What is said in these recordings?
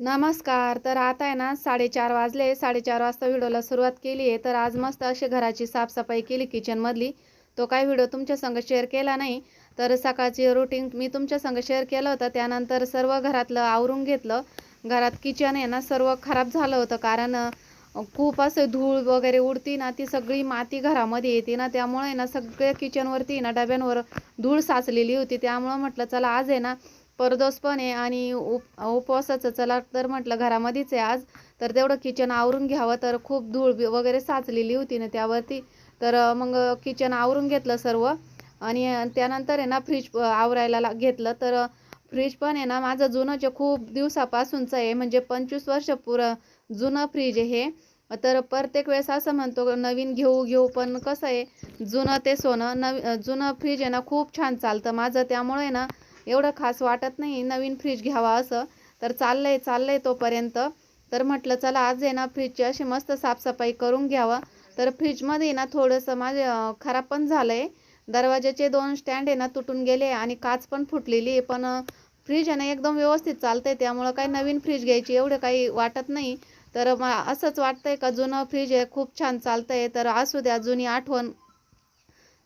नमस्कार. तर आता आहे ना साडेचार वाजले. साडेचार वाजता व्हिडिओला सुरुवात केली आहे. तर आज मस्त अशी घराची साफसफाई केली किचनमधली तो काही व्हिडिओ तुमच्या संग शेअर केला नाही. तर सकाळची रुटीन मी तुमच्या संग शेअर केलं होतं. त्यानंतर सर्व घरातलं आवरून घेतलं. घरात किचन आहे ना सर्व खराब झालं होतं. कारण खूप असं धूळ वगैरे उडती ना ती सगळी माती घरामध्ये येते ना. त्यामुळे ना सगळ्या किचनवरती ना डब्यांवर धूळ साचलेली होती. त्यामुळं म्हटलं चला आज आहे ना परदोस पण आहे आणि उप उपवासाचं चला तर म्हटलं घरामध्येच आहे आज. तर तेवढं किचन आवरून घ्यावं. तर खूप धूळ बी- वगैरे साचलेली होती ना त्यावरती. तर मग किचन आवरून घेतलं सर्व. आणि त्यानंतर आहे ना फ्रीज आवरायला घेतलं. तर फ्रीज पण आहे ना माझं जुनं जे खूप दिवसापासूनचं आहे. म्हणजे पंचवीस वर्ष पुरं जुनं फ्रीज आहे हे. तर प्रत्येक वेळेस असं म्हणतो नवीन घेऊ घेऊ पण कसं आहे जुनं ते सोनं नवी जुनं फ्रीज आहे ना खूप छान चालतं. माझं त्यामुळे ना एवढं खास वाटत नाही. नवीन फ्रीज घ्यावा असं. तर चाललंय चाललंय तोपर्यंत. तर म्हटलं चला आज आहे ना फ्रीजची अशी मस्त साफसफाई करून घ्यावं. तर फ्रीजमध्ये ना थोडंसं माझे खराब पण झालं आहे दरवाजाचे दोन स्टँड आहे ना तुटून गेले आणि काच पण फुटलेली आहे. पण फ्रीज आहे ना एकदम व्यवस्थित चालतंय. त्यामुळं काही नवीन फ्रीज घ्यायची एवढं काही वाटत नाही. तर मला असंच वाटतंय का जुनं फ्रीज आहे खूप छान चालतंय. तर असू द्या जुनी आठवण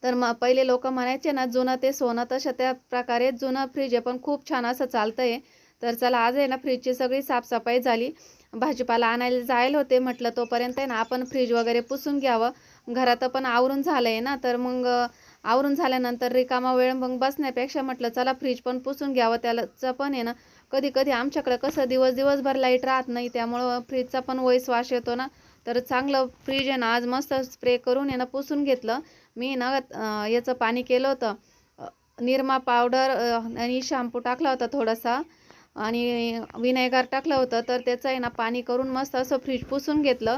तर मग पहिले लोक म्हणायचे ना जुनं ते सोनं तशा त्या प्रकारे जुनं फ्रीज आहे पण खूप छान असं चालतं आहे तर चला आज आहे ना फ्रीजची सगळी साफसफाई झाली. भाजीपाला आणायला जायला होते म्हटलं तोपर्यंत आहे ना आपण फ्रीज वगैरे पुसून घ्यावं. घरात पण आवरून झालं आहे ना तर मग आवरून झाल्यानंतर रिकामा वेळ मग बसण्यापेक्षा म्हटलं चला फ्रीज पण पुसून घ्यावं. त्यालाचं पण आहे ना कधी कधी आमच्याकडं कसं दिवस दिवसभर लाइट राहत नाही त्यामुळं फ्रीजचा पण वैस वाश येतो ना. तर चांगलं फ्रीज आहे ना आज मस्त स्प्रे करून आहे ना पुसून घेतलं. मी ना याचं पाणी केलं होतं. निरमा पावडर आणि शॅम्पू टाकला होता थोडासा. आणि विनेगर टाकलं होतं तर त्याचं आहे ना पाणी करून मस्त असं फ्रीज पुसून घेतलं.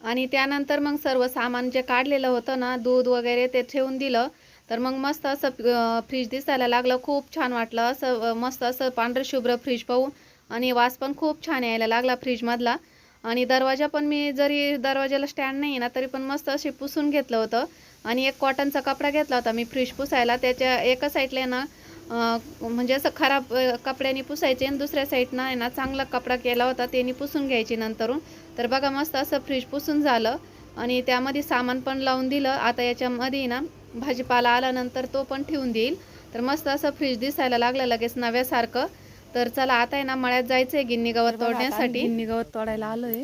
आणि त्यानंतर मग सर्व सामान जे काढलेलं होतं ना दूध वगैरे ते ठेवून दिलं. तर मग मस्त असं फ्रीज दिसायला लागलं. खूप छान वाटलं. असं मस्त असं पांढरं शुभ्र फ्रीज पाहून. आणि वास पण खूप छान यायला लागला फ्रीजमधला. आणि दरवाजा पण मी जरी दरवाजाला स्टँड नाही ना तरी पण मस्त असे पुसून घेतलं होतं. आणि एक कॉटनचा कपडा घेतला होता मी फ्रीज पुसायला. त्याच्या एका साईडला ना म्हणजे असं खराब कपड्याने पुसायचे आणि दुसऱ्या साईडनं आहे ना चांगला कपडा केला होता त्याने पुसून घ्यायची नंतरून. तर बघा मस्त असं फ्रीज पुसून झालं. आणि त्यामध्ये सामान पण लावून दिलं. आता याच्यामध्ये ना भाजीपाला आल्यानंतर तो पण ठेवून देईल. तर मस्त असं फ्रीज दिसायला लागलं लगेच नव्यासारखं. तर चला आता आहे ना मळ्यात जायचंय गिन्नी गवत तोडण्यासाठी. गिन्नी गवत तोडायला आलोय.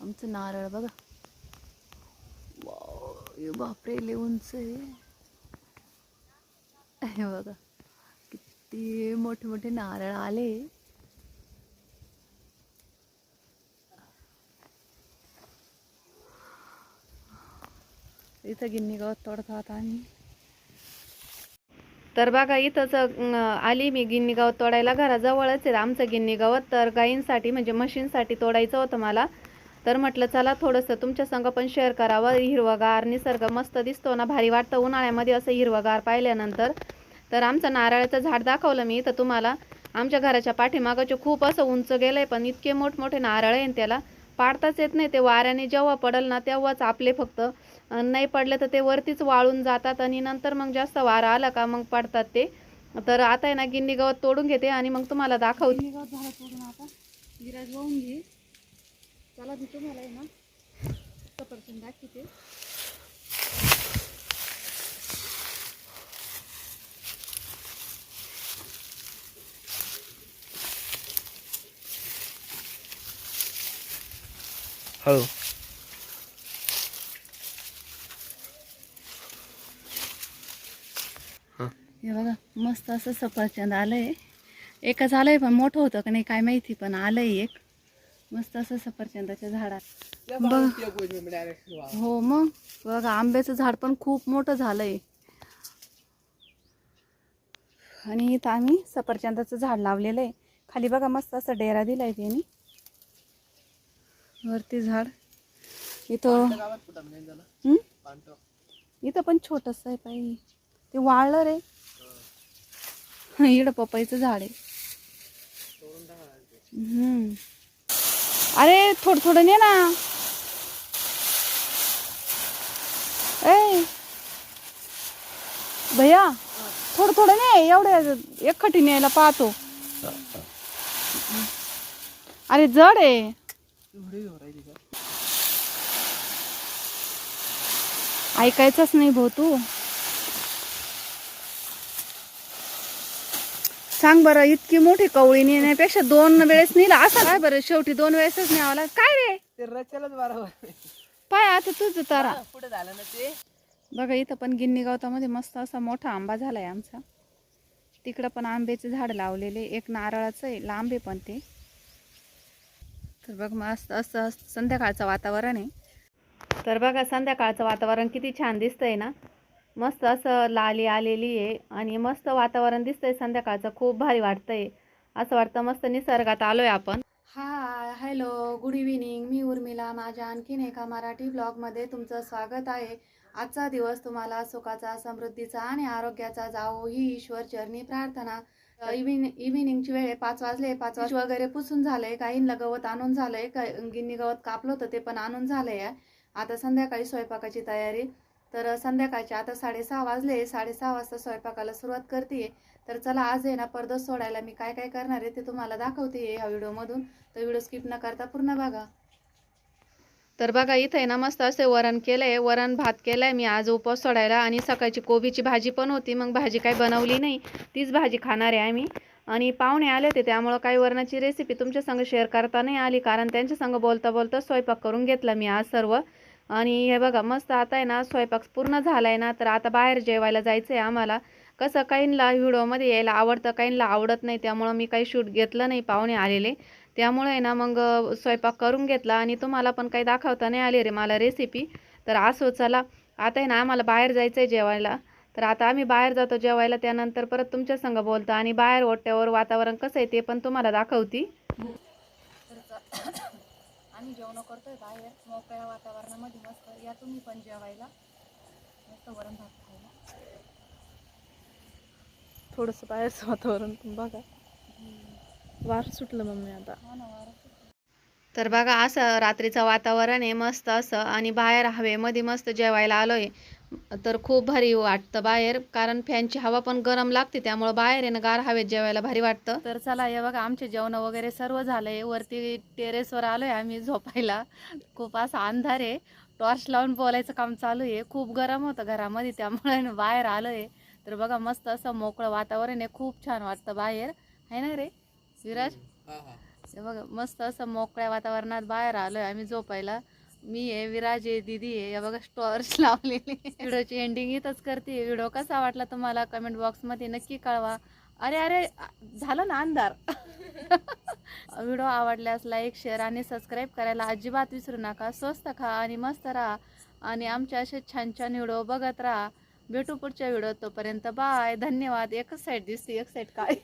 आमचं नारळ बघा. बापरे उंच आहे. बघा किती मोठे मोठे नारळ आले. इथं गिन्नी गवत तोडतो आता आम्ही. तर बघा इथंच आली मी गिन्नी गवत तोडायला. घराजवळच आहे आमचं गिन्नी गवत तर गायींसाठी म्हणजे म्हशींसाठी तोडायचं होतं मला. तर म्हटलं चला थोडंसं तुमच्या संग पण शेअर करावं. हिरवगार निसर्ग मस्त दिसतो ना. भारी वाटतं उन्हाळ्यामध्ये असं हिरवगार पाहिल्यानंतर. तर आमचं नारळाचं झाड दाखवलं मी तर तुम्हाला. आमच्या घराच्या पाठीमागाचे खूप असं उंच गेलंय पण इतके मोठमोठे नारळ आहे त्याला. पाडताच येत नाही. ते वाऱ्याने जेव्हा पडल ना तेव्हाच आपले फक्त नाही पडले तर ते वरतीच वाळून जातात आणि नंतर मग जास्त वारा आला का मग पडतात ते. तर आता आहे ना गिन्नी गवत तोडून घेते आणि मग तुम्हाला दाखवते. गिन्नी गवत झाड तोडून आता विराज वाहून घे. चला मी तुम्हाला आहे ना सफरचंद दाखवते. हळू हे बघा मस्त असं सफरचंद आलंय. एकच आलंय पण मोठं होतं का नाही काय माहिती पण आलंय एक. मस्त असं सफरचंदाच्या झाडात. बघ. हो मग? बघा आंब्याचं झाड पण खूप मोठं झालंय. आणि इथं आम्ही सफरचंदाचं झाड लावलेलं आहे. खाली बघा मस्त असं डेरा दिलाय त्यांनी. वरती झाड. इथं? इथं पण छोटस आहे पाहिजे ते वाळलं रे. इकडं पपईचं झाड आहे. हम्म. अरे थोडं थोडं ने ना. ए भैया थोडं थोडं ने एवढ्या एकखटी न्यायला पाहतो. अरे जड आहे. ऐकायचंच नाही भाऊ तू. सांग बरं इतकी मोठी कवळी नेण्यापेक्षा दोन वेळेस नेला. असं काय बरं शेवटी दोन वेळेसच न्यावं लागलं काय रे? ते रचलच बरोबर पाय आता तुझं तारा. पुढे झालं ना ते? बघा इथं पण गिन्नी गवतामध्ये मस्त असा मोठा आंबा झालाय आमचा. तिकडं पण आंब्याचे झाड लावलेले. एक नारळाचं आहे लांब आहे पण ते. तर बघ मस्त असं संध्याकाळचं वातावरण आहे. तर बघा संध्याकाळचं वातावरण किती छान दिसतंय ना. मस्त असं लाली आलेली आहे आणि मस्त वातावरण दिसतंय संध्याकाळचं खूप भारी वाटतंय. असं वाटतं मस्त निसर्गात आलोय आपण. Hi hello good evening. मी उर्मिला माझ्या आणखीन एका मराठी ब्लॉगमध्ये तुमचं स्वागत आहे. आजचा दिवस तुम्हाला सुखाचा समृद्धीचा आणि आरोग्याचा जावो ही ईश्वर चरणी प्रार्थना. इव्हिनिंग इव्हिनिंगची वेळ पाच वाजले पाच वाज वगैरे पुसून झालंय. काहींना गवत आणून झालंय गिन्नी गवत कापलं होतं ते पण आणून झालंय. आता संध्याकाळी स्वयंपाकाची तयारी. तर संध्याकाळचे आता साडेसहा वाजले. साडेसहा वाजता स्वयंपाकाला सुरुवात करते तर चला आज आहे ना परदस सोडायला मी काय काय करणार आहे ते तुम्हाला दाखवते या व्हिडिओमधून. तर व्हिडिओ स्किप न करता पूर्ण बघा. तर बघा इथे ना मस्त असे वरण केलंय. वरण भात केलाय मी आज उपवास सोडायला आणि सकाळची कोबीची भाजी पण होती. मग भाजी काही बनवली नाही. तीच भाजी खाणार आहे आम्ही. आणि पाहुणे आले होते त्यामुळं काही वरणाची रेसिपी तुमच्या संग शेअर करता नाही आली. कारण त्यांच्या संग बोलता बोलता स्वयंपाक करून घेतला मी आज सर्व. आणि हे बघा मस्त आता आहे ना स्वयंपाक पूर्ण झाला आहे ना तर आता बाहेर जेवायला जायचं आहे आम्हाला. कसं काहींना व्हिडिओमध्ये यायला आवडतं काहींना आवडत नाही त्यामुळं मी काही शूट घेतलं नाही पाहुणे आलेले. त्यामुळे आहे ना मग स्वयंपाक करून घेतला आणि तुम्हाला पण काही दाखवता नाही आली रे मला रेसिपी तर असो चला. आता आहे ना आम्हाला बाहेर जायचं आहे जेवायला. तर आता आम्ही बाहेर जातो जेवायला त्यानंतर परत तुमच्या संग बोलतो. आणि बाहेर ओट्यावर वातावरण कसं आहे ते पण तुम्हाला दाखवती. आम्ही जेवण करतोय बाहेर मोकळ्या वातावरणामध्ये मस्त. या तुम्ही पण जेवायला. मस्त वरण भात खायला. थोडस बाहेरचं वातावरण पण बघा. वार सुटलं मम्मी आता. हो ना वारं तर बघा असं रात्रीचं वातावरण आहे मस्त असं. आणि बाहेर हवेमध्ये मस्त जेवायला आलोय. तर खूप भारी वाटतं बाहेर कारण फॅनची हवा पण गरम लागते त्यामुळं बाहेर आहे ना गार हवेत जेवायला भारी वाटतं. तर चला हे बघा आमचे जेवण वगैरे सर्व झालंय. वरती टेरेसवर आलोय आम्ही झोपायला. खूप असा अंधार आहे. टॉर्च लावून बोलायचं काम चालू आहे. खूप गरम होतं घरामध्ये त्यामुळे बाहेर आलोय. तर बघा मस्त असं मोकळं वातावरण आहे. खूप छान वाटतं बाहेर. आहे ना रे? विराज? हे बघा मस्त असं मोकळ्या वातावरणात बाहेर आलोय आम्ही झोपायला. मी आहे विराज आहे दिदी आहे या बघा टॉर्च लावलेली. व्हिडिओची एंडिंग इथंच करते. व्हिडिओ कसा वाटला तुम्हाला? कमेंट बॉक्समध्ये नक्की कळवा. अरे अरे झालं ना अंधार? व्हिडिओ आवडल्यास लाईक शेअर आणि सबस्क्राईब करायला अजिबात विसरू नका. स्वस्त खा आणि मस्त राहा. आणि आमचे असे छान छान व्हिडिओ बघत राहा. भेटू पुढच्या व्हिडिओ तोपर्यंत बाय धन्यवाद. एकच साईड दिसते एक साईड काय